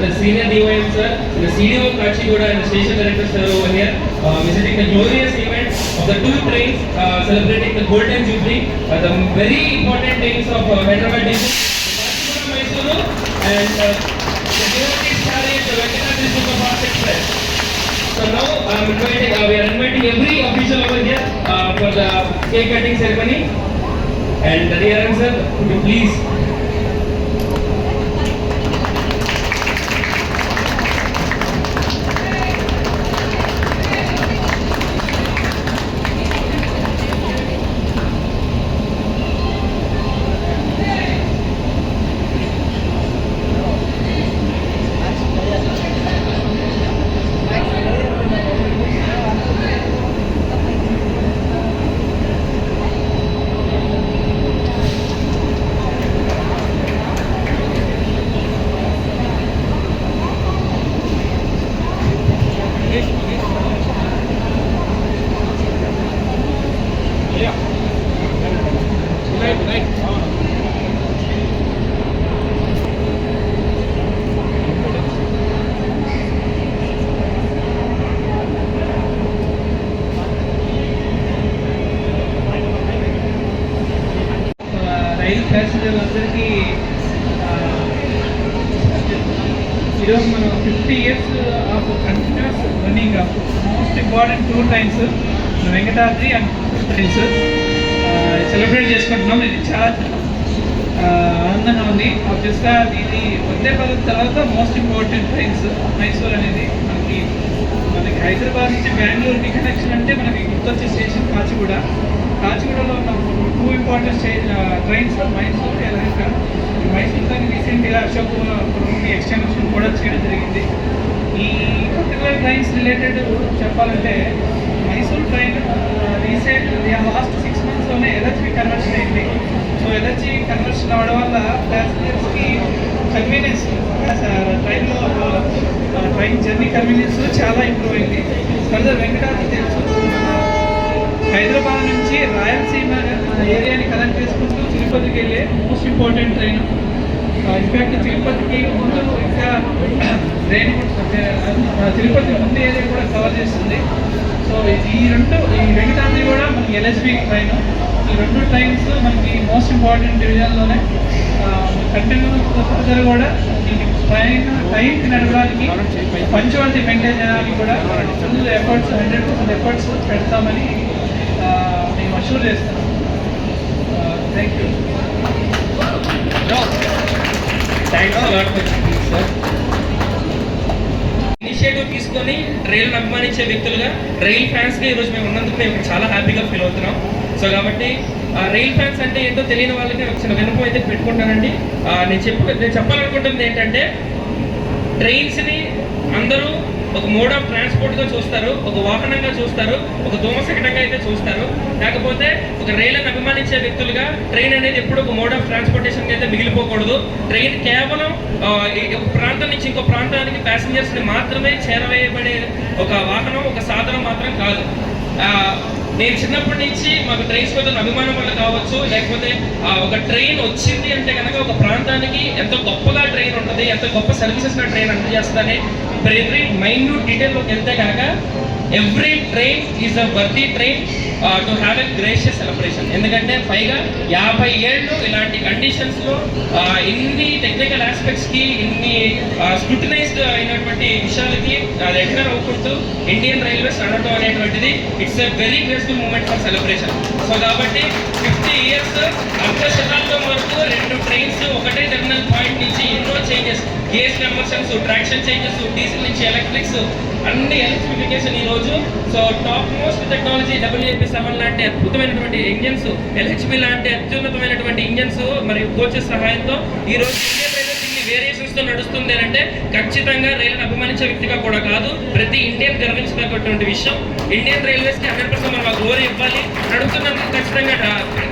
the senior DOM sir, the CDO Kachiguda and the station director sir over here, uh, visiting the glorious event of the two trains uh, celebrating the Golden Jubilee, uh, the very important days of uh, Hyderabad Kachiguda Mysuru and uh, the Devaki Chariot, the Express. So now I'm inviting, uh, we are inviting every official over here uh, for the cake cutting ceremony. And the dear sir, could you please ప్రజలందరికీ ఈరోజు మనం fifty years of continuous running of most important two times Venkatadri and trains celebrate చేసుకుంటున్నాం. ఇది చాలా ఆనందంగా ఉంది. ఆబ్వియస్గా ఇది వందే భారత్ తర్వాత మోస్ట్ ఇంపార్టెంట్ ట్రైన్స్ మైసూర్ అనేది మనకి మనకి హైదరాబాద్ నుంచి బెంగళూరుకి కనెక్షన్ అంటే మనకి గుర్తొచ్చే స్టేషన్ కాచిగూడ. కాచిగూడలో ఉన్న వాటర్ ట్రైన్స్ మైసూర్ ఎలాగ మైసూర్ దాన్ని రీసెంట్గా అశోక్ రూమ్కి ఎక్స్టెన్షన్ కూడా చేయడం జరిగింది. ఈ పర్టికులర్ ట్రైన్స్ రిలేటెడ్ చెప్పాలంటే Mysore train recent last six మంత్స్లోనే allergy conversion అయింది. సో ఎలర్జీ కన్వర్షన్ అవడం వల్ల ప్యాసింజర్స్కి కన్వీనియన్స్ ట్రైన్లో ట్రైన్ జర్నీ కన్వీనియన్స్ చాలా ఇంప్రూవ్ అయింది. ఫర్దర్ వెంకటాద్రి తెలుసు. హైదరాబాద్ నుంచి రాయలసీమ ఏరియాని కనెక్ట్ చేసుకుంటూ తిరుపతికి వెళ్ళే మోస్ట్ ఇంపార్టెంట్ ట్రైన్ ఇన్ఫ్యాక్ట్ తిరుపతికి ముందు ఇంకా ట్రైన్ uh, తిరుపతి ముందు ఏరియా కూడా కవర్ చేస్తుంది. సో ఈ రెండు ఈ వెంకటాద్రి కూడా మనకి ఎల్ఎస్బి ట్రైన్ ఈ రెండు ట్రైన్స్ మనకి మోస్ట్ ఇంపార్టెంట్ డివిజన్లోనే కంటిన్యూ ఫర్దర్ కూడా ఈ ట్రైన్ టైంకి నడవడానికి పంచువాలిటీ మెయింటైన్ చేయడానికి కూడా full efforts hundred percent efforts పెడతామని మేము అష్యూర్ చేస్తాను thank you thank you sir initiative తీసుకొని రైలు అభిమానించే వ్యక్తులుగా రైల్ ఫ్యాన్స్గా ఈరోజు మేము ఉన్నందుకు మేము చాలా హ్యాపీగా ఫీల్ అవుతున్నాం. సో కాబట్టి ఆ రైల్ ఫ్యాన్స్ అంటే ఏంటో తెలియని వాళ్ళకి ఒక చిన్న వినపం అయితే పెట్టుకుంటానండి. నేను చెప్పు నేను చెప్పాలనుకుంటుంది ఏంటంటే ట్రైన్స్ని అందరూ ఒక మోడ్ ఆఫ్ ట్రాన్స్పోర్ట్గా చూస్తారు ఒక వాహనంగా చూస్తారు ఒక దోమశకటంగా అయితే చూస్తారు. కాకపోతే ఒక రైలును అభిమానించే వ్యక్తులుగా ట్రైన్ అనేది ఎప్పుడు ఒక మోడ్ ఆఫ్ ట్రాన్స్పోర్టేషన్ అయితే మిగిలిపోకూడదు. ట్రైన్ కేవలం ఒక ప్రాంతం నుంచి ఇంకో ప్రాంతానికి ప్యాసింజర్స్ని మాత్రమే చేరవేయబడే ఒక వాహనం ఒక సాధనం మాత్రం కాదు. నేను చిన్నప్పటి నుంచి మాకు ట్రైన్స్ మీద అభిమానం వల్ల కావచ్చు లేకపోతే ఒక ట్రైన్ వచ్చింది అంటే కనుక ఒక ప్రాంతానికి ఎంతో గొప్పగా ట్రైన్ ఉంటుంది ఎంత గొప్ప సర్వీసెస్ నా ట్రైన్ అందజేస్తుందని ప్రతి మైన్యూట్ డీటెయిల్లోకి వెళ్తే కనుక every train is a worthy train to have a gracious celebration ఎందుకంటే పైగా యాభై ఏళ్ళు ఇలాంటి కండిషన్స్లో ఇన్ని టెక్నికల్ ఆస్పెక్ట్స్కి ఇన్ని స్క్రూటినైజ్డ్ అయినటువంటి విషయాలకి అది ఎక్కడ అవ్వకూడదు ఇండియన్ రైల్వేస్ అనడం అనేటువంటిది it's a very graceful moment for celebration so కాబట్టి ఫిఫ్టీ ఇయర్స్ అర్ధ శతాబ్దం వరకు రెండు ట్రైన్స్ ఒకటే టెర్మినల్ పాయింట్ నుంచి ఎన్నో changes gas conversions traction changes diesel నుంచి ఎలక్ట్రిక్స్ అన్ని ఎలక్ట్రిఫికేషన్ ఈ రోజు. So top most technology WAP seven లాంటి అద్భుతమైనటువంటి ఇంజన్స్ ఎల్హెచ్బి లాంటి అత్యున్నతమైనటువంటి ఇంజన్స్ మరియు కోచెస్ సహాయంతో ఈ రోజు ఇండియన్ నడుస్తుంది అంటే ఖచ్చితంగా రైలును అభిమానించే వ్యక్తిగా కూడా కాదు ప్రతి ఇండియన్ గర్వించదగ్గటువంటి విషయం. ఇండియన్ రైల్వేస్కి హండ్రెడ్ పర్సెంట్ మనం గ్లోరీ ఇవ్వాలి. నడుస్తున్నందుకు ఖచ్చితంగా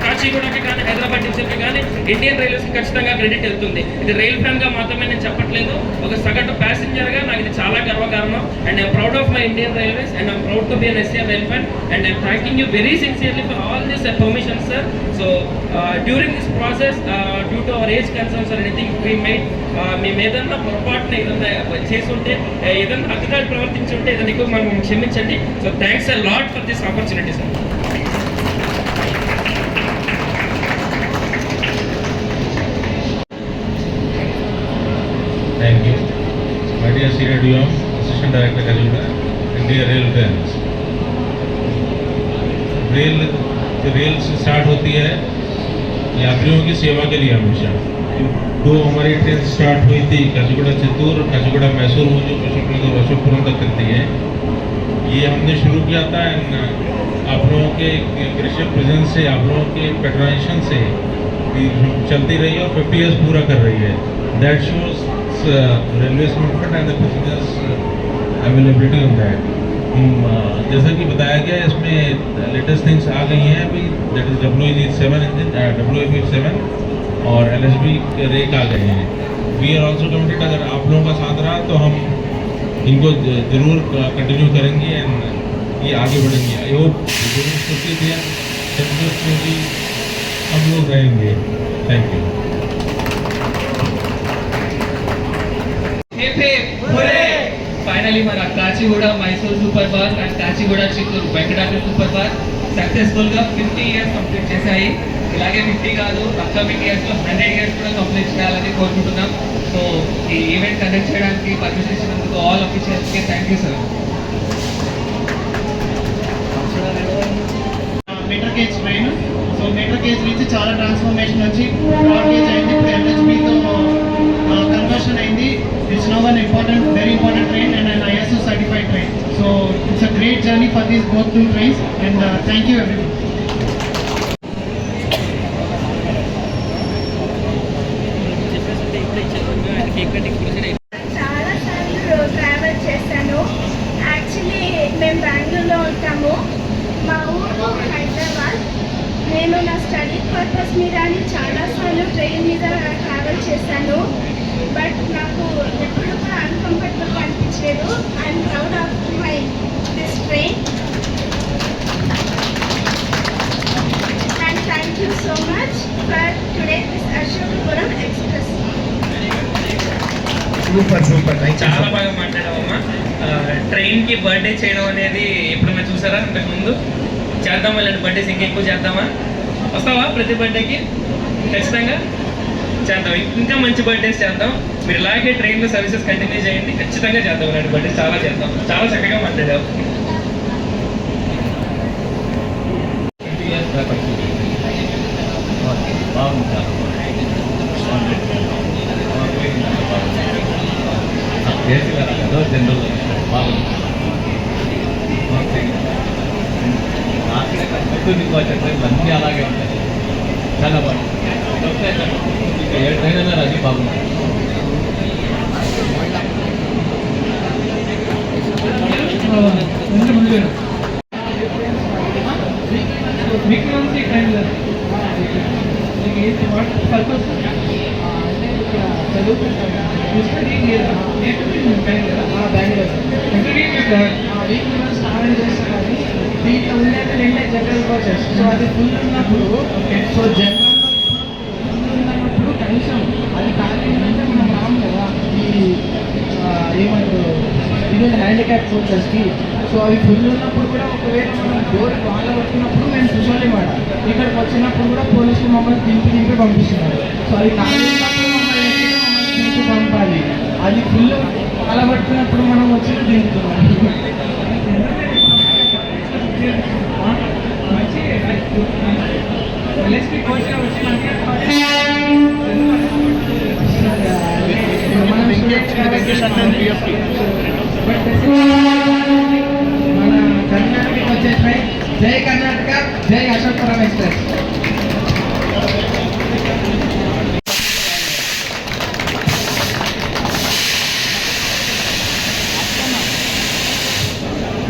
కాచిగూడకి కానీ హైదరాబాద్ డిస్ట్రిక్ట్ కానీ ఇండియన్ రైల్వేస్కి ఖచ్చితంగా క్రెడిట్ వెళ్తుంది. ఇది రైల్ ఫ్యాన్గా మాత్రమే నేను చెప్పట్లేదు. ఒక సగటు ప్యాసింజర్గా నాకు ఇది చాలా గర్వకారణం. And I'm proud of my Indian railways and I'm proud to be an as a rail fan. And I'm thanking you very sincerely for all this permission sir so during this process due to our age concerns or anything we might మేము మేము ఏదన్నా పొరపాటున ఏదన్నా చేసుంటే ఏదన్నా అధికారి ప్రవర్తించుంటే ఏదైనా ఎక్కువ మనం క్షమించండి so thanks a lot for this opportunity sir Thank you. My dear Senior Dion, Assistant Director Kajuga, and dear Rail friends. Rail rail से स्टार्ट होती है यात्रियों की सेवा के लिए हमेशा दो हमारी ट्रेन स्टार्ट हुई थी काचीगुड़ा चित्तूर काचीगुड़ा मैसूर जो अशोकनगर और अशोकपुरम तक करती है। ये हमने शुरू किया था एंड आप लोगों के ग्रेशियस प्रेजेंस से, आप लोगों के पेट्रोनाइजेशन से चलती रही है और फिफ्टी ईयर्स पूरा कर रही है। That shows railway comfort and the availability on that जैसा कि बताया गया, इसमें लेटेस्ट थिंग्स आ गई हैं अभी that is W E seven engine W E seven और एल एस बी रेक आ गए हैं। वी आर ऑल्सो कमिटेड अगर आप लोगों का साथ रहा तो हम इनको ज़रूर कंटिन्यू करेंगे एंड ये आगे बढ़ेंगे। आई होप ज़रूर हम लोग रहेंगे। थैंक यू फाइनली मैं Kacheguda Mysore superfast and Kacheguda Chittoor Venkatapur superfast సక్సెస్ఫుల్గా సక్సెస్ఫుల్గా ఫిఫ్టీ ఇయర్స్ కంప్లీట్ చేశాయి. ఇలాగే ఫిఫ్టీ కాదు అప్కమింగ్ ఇయర్స్లో హండ్రెడ్ ఇయర్స్ కూడా కంప్లీట్ చేయాలని కోరుకుంటున్నాం. సో ఈ ఈవెంట్ కండక్ట్ చేయడానికి పర్మిషన్ ఇచ్చినందుకు all ఆఫీషియల్స్కి thank you sir trains and thank you every travel చేశాను. యాక్చువల్లీ మేము బెంగళూరులో ఉంటాము. మా ఊరు హైదరాబాద్. నేను నా స్టడీ పర్పస్ మీద అని చాలాసార్లు ట్రైన్ మీద ట్రావెల్ చేశాను. బట్ నాకు ఎప్పుడు కూడా అన్కంఫర్టబుల్ అనిపించలేదు. I'm proud of my this train so much for today this Ashokapuram express super super చాలా బాగా మాట్లాడావమ్మా. ట్రైన్కి బర్త్డే చేయడం అనేది ఎప్పుడైనా చూసారా? ఇంతకు ముందు చేద్దామా? ఇలాంటి బర్త్డేస్ ఇంకా ఎక్కువ చేద్దామా? వస్తావా ప్రతి బర్త్డేకి? ఖచ్చితంగా చేద్దాం. ఇంకా మంచి బర్త్డేస్ చేద్దాం. మీరు ఇలాగే ట్రైన్లో సర్వీసెస్ కంటిన్యూ చేయండి. ఖచ్చితంగా చేద్దాం ఇలాంటి బర్త్డేస్. చాలా చేద్దాం. చాలా చక్కగా మాట్లాడావు. అన్నీ అలాగే ఉంటాయి చాలా బాగుంది ఇంకా ఏ ట్రైన్ అయినా అది బాగుంది ముందు ముందు విక్రమ్సీ ట్రైన్ మీకు ఏంటి వాట్ పర్పస్ వీక్లో స్టార్ట్ చేస్తున్నది దీంట్లో ఉండేది రెండే జనరల్ కోచెస్ సో అది ఫుల్ ఉన్నప్పుడు సో జనరల్ ఉన్నప్పుడు కనీసం అది అంటే మనం రాము కదా ఈ ఏమంటారు? ఇది హ్యాండిక్యాప్ కోచెస్కి సో అవి ఫుల్ ఉన్నప్పుడు కూడా ఒకవేళ మనం డోర్ వాళ్ళ వచ్చినప్పుడు మేము కూర్చోలేమాట ఇక్కడికి వచ్చినప్పుడు కూడా పోలీసులు మమ్మల్ని దింపి దింపి పంపిస్తున్నారు. సో అవి ఖాళీ మమ్మల్ని దింపి పంపాలి. అది ఫుల్ అలా మనం వచ్చి దింపుతున్నాం. మంచి ఎల్ఎస్పీ కోచ్ వచ్చి మనకి మనం మన వచ్చే ట్రైన్ జై కర్ణాటక జై అశోకపురం ఎక్స్ప్రెస్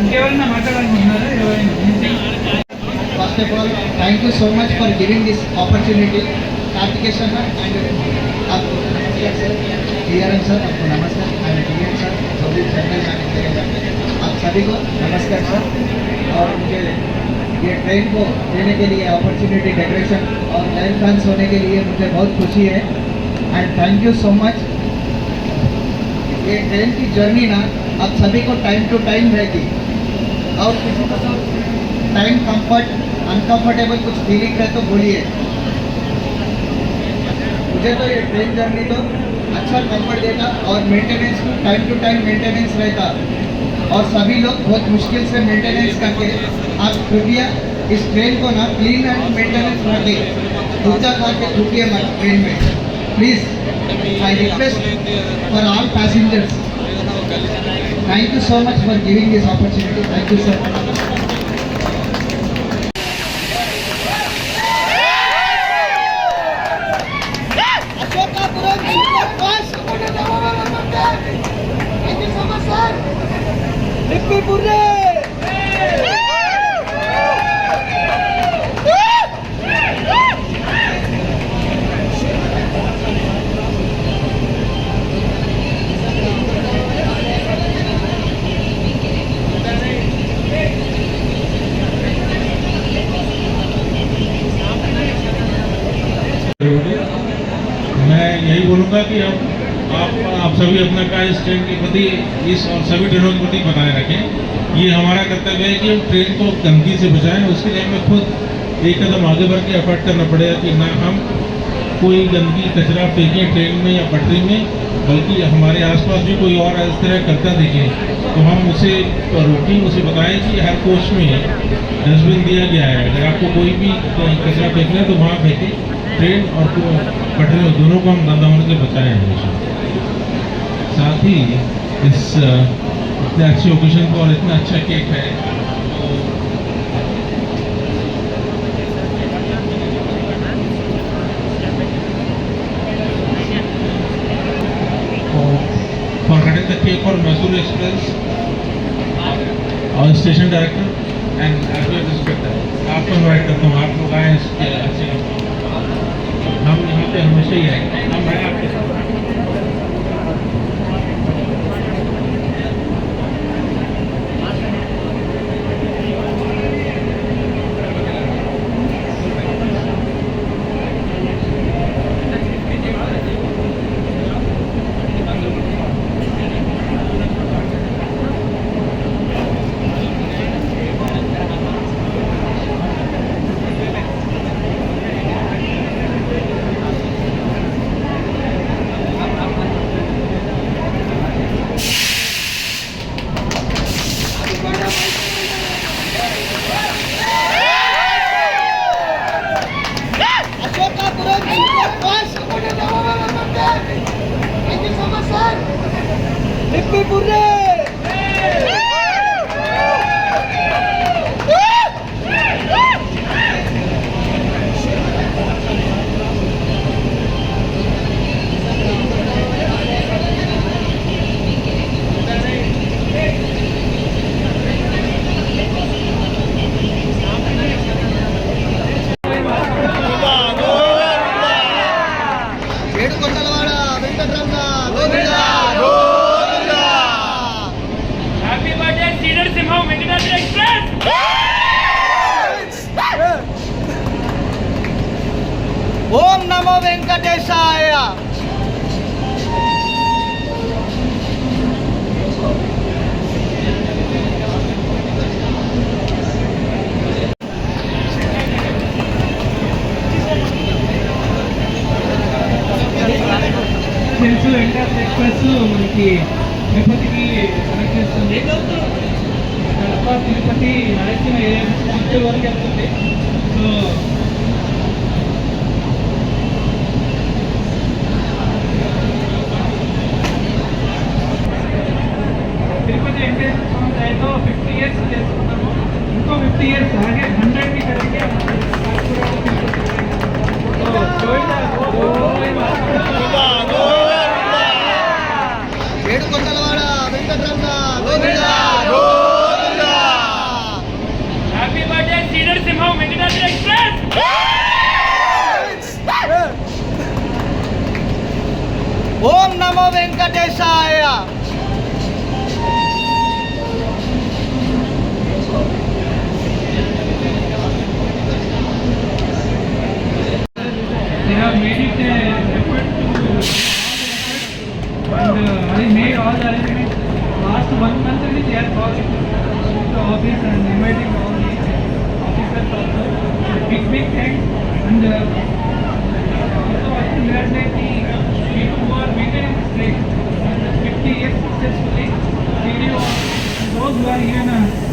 ఇంకెవరన్నా మాట్లాడాలనుకుంటున్నారా first of all thank you so much for giving this opportunity Karthikeshwar and sir namaste and आप सभी को नमस्कार सर और मुझे ये ट्रेन को देने के लिए अपॉर्चुनिटी डेकोरेशन और लाइव फैंस होने के लिए मुझे बहुत खुशी है and thank you so much ये ट्रेन की जर्नी ना आप सभी को टाइम टू टाइम रहेगी और किसी को टाइम कंफर्ट अनकंफर्टेबल कुछ फीलिंग है तो बोलिए मुझे तो ये ट्रेन जर्नी तो अच्छा कंफर्ट देता और maintenance time to time maintenance रहता। और सभी लोग बहुत मुश्किल से मेंटेनेंस करके आप कृपया इस ट्रेन को ना क्लीन एंड मेंटेनेंस रखें ऊँचा खा के थूकिए मत ट्रेन में। Please I request for all passengers thank you so much for giving this opportunity thank you sir यही बोलूँगा कि अब आप आप सभी अपना कार्य ट्रेन के प्रति इस और सभी ट्रेनों के प्रति बनाए रखें। ये हमारा कर्तव्य है कि हम ट्रेन को गंदगी से बचाएँ, उसके लिए हमें खुद एक कदम आगे बढ़ के एफर्ट करना पड़ेगा कि ना हम कोई गंदगी, कचरा फेंकें ट्रेन में या पटरी में, बल्कि हमारे आसपास भी कोई और इस तरह करता देखें। तो हम उसे रोकें उसे बताएँ कि हर कोच में डस्टबिन दिया गया है। अगर आपको कोई भी कचरा फेंकना है तो वहाँ फेंकें। ट्रेन और पटरी दोनों को हम गंदा होने से बचाएँ हमेशा साथ ही इस इतने अच्छे ओकेजन को और इतना अच्छा केक है for cutting the cake for Mysore Express, our station director. आपको इनवाइट करता हूँ आप लोग आए इसके अच्छे 嗯，没事的。మనకి తిరుపతికి కనెక్ట్ చేస్తుంది కడప తిరుపతి రాయలసీమ ఏరియా నుంచి చిత్తూరు వరకు వెళ్తుంది. సో తిరుపతి వెంకటేశ్వర స్వామి దయతో ఫిఫ్టీ ఇయర్స్ చేసుకున్నాము ఇంకో ఫిఫ్టీ ఇయర్స్ అలాగే హండ్రెడ్కి కలిగే సో గోవిందా, గోవిందా. ఏడుకొండలవాడ వెంకటరమణ హ్యాపీ బర్త్డే సీడర్ సింహం వెంకటాద్రి ఎక్స్ప్రెస్ ఓం నమో వెంకటేశాయ.